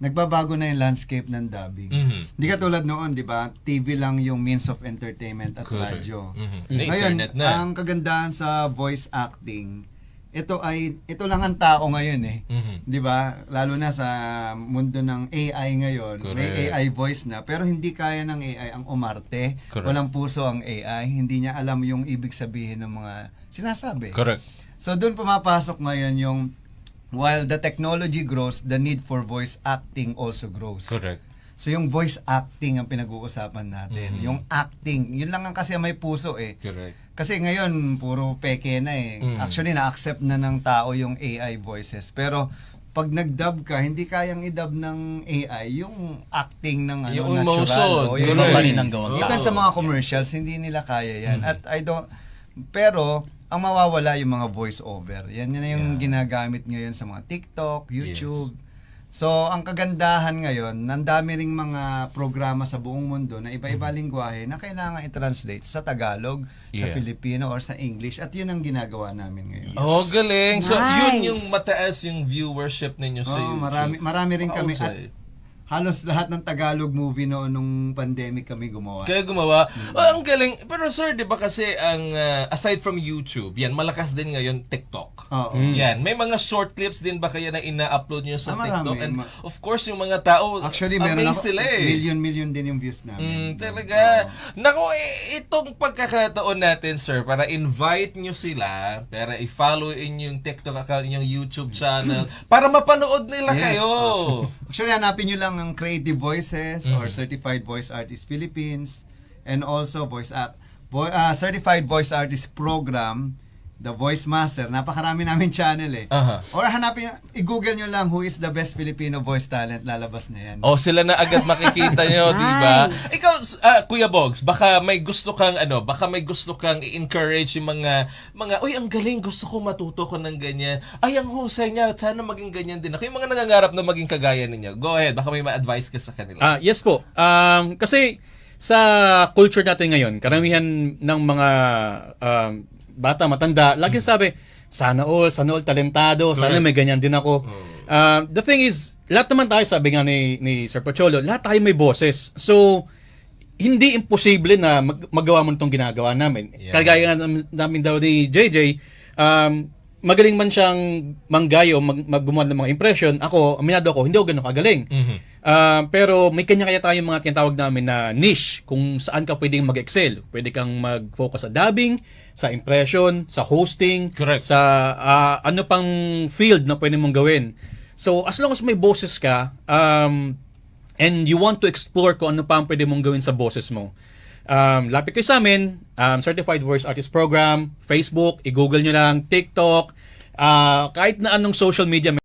nagbabago na yung landscape ng dubbing. Mhm. Hindi ka tulad noon, di ba? TV lang yung means of entertainment at Correct. radyo. Mhm. Na Ngayon, internet na. ang kagandahan sa voice acting, ito ay ito lang ang tao ngayon eh. Mhm. 'Di ba? Lalo na sa mundo ng AI ngayon, may Correct. AI voice na pero hindi kaya ng AI ang umarte. Correct. Walang puso ang AI, hindi niya alam yung ibig sabihin ng mga sinasabi. Correct. So doon pumapasok ngayon yung while the technology grows, the need for voice acting also grows. Correct. So yung voice acting ang pinag-uusapan natin. Mhm. Yung acting, yun lang ang kasi may puso eh. Correct. Kasi ngayon, puro peke na eh. Mm. Actually, na-accept na ng tao yung AI voices. Pero, pag nag-dub ka, hindi kayang i-dub ng AI yung acting ng ano, Yung natural. emotion. O, yung Correct. pa rin ang gawang Even tao. sa mga commercials, hindi nila kaya yan. Mm. At I don't, pero, ang mawawala yung mga voice over. Yan yun na yung ginagamit ngayon sa mga TikTok, YouTube. So, ang kagandahan ngayon, ang dami ring mga programa sa buong mundo na iba-iba lingwahe na kailangan i-translate sa Tagalog, sa Yeah. Filipino, or sa English. At yun ang ginagawa namin ngayon. Oh, galing. So, Nice. yun yung mataas yung viewership ninyo sa Oo, YouTube. marami, marami rin kami. At Mahusay. Halos lahat ng Tagalog movie noon nung pandemic kami gumawa. Kaya gumawa. Mm. Oh, ang galing. Pero sir, di ba kasi ang uh, aside from YouTube, yan, malakas din ngayon TikTok. Oo. Yan. May mga short clips din ba kaya na ina-upload nyo sa Ah, marami. TikTok? And Ma- of course, yung mga tao, Actually, meron ako, sila eh. million-million din yung views namin. Mm, talaga. Nako, eh, itong pagkakataon natin, sir, para invite nyo sila, para i-follow in yung TikTok account, yung YouTube channel, para mapanood nila Yes, kayo. Actually, hanapin nyo lang ang Creative Voices Mm-hmm. or Certified Voice Artist Philippines and also Voice Act Vo- ah, Certified Voice Artist Program The Voice Master. Napakarami namin channel eh. Aha. Or hanapin, i-google nyo lang who is the best Filipino voice talent. Lalabas na yan. O sila na agad makikita nyo, di ba? Nice. Ikaw, ah, Kuya Bogs, baka may gusto kang ano, baka may gusto kang i-encourage yung mga mga, uy, ang galing, gusto ko matuto ko ng ganyan. Ay, ang husay niya, sana maging ganyan din ako. Yung mga nangangarap na maging kagaya ninyo. Go ahead, baka may ma-advise ka sa kanila. Ah, yes po. Um, kasi sa culture natin ngayon, karamihan ng mga um, bata, matanda, lagi sabi, sana all, sana all talentado, sana may ganyan din ako. Um, the thing is, lahat naman tayo, sabi nga ni, ni Sir Pocholo, lahat tayo may boses. So, hindi imposible na mag- magawa mo itong ginagawa namin. Yeah. Kagaya nga nam- namin daw ni JJ, um, magaling man siyang manggayo, mag, maggumawa ng mga impression. Ako, aminado ako, hindi ako ganun kagaling. Mhm. Ah, pero may kanya-kanya tayong mga tinatawag namin na niche kung saan ka pwedeng mag-excel. Pwede kang mag-focus sa dubbing, sa impression, sa hosting, Correct. sa ah, ano pang field na pwede mong gawin. So, as long as may boses ka, um, and you want to explore kung ano pa ang pwede mong gawin sa boses mo, um, lapit kayo sa amin, um, Certified Voice Artist Program, Facebook, i-google nyo lang, TikTok, ah, kahit na anong social media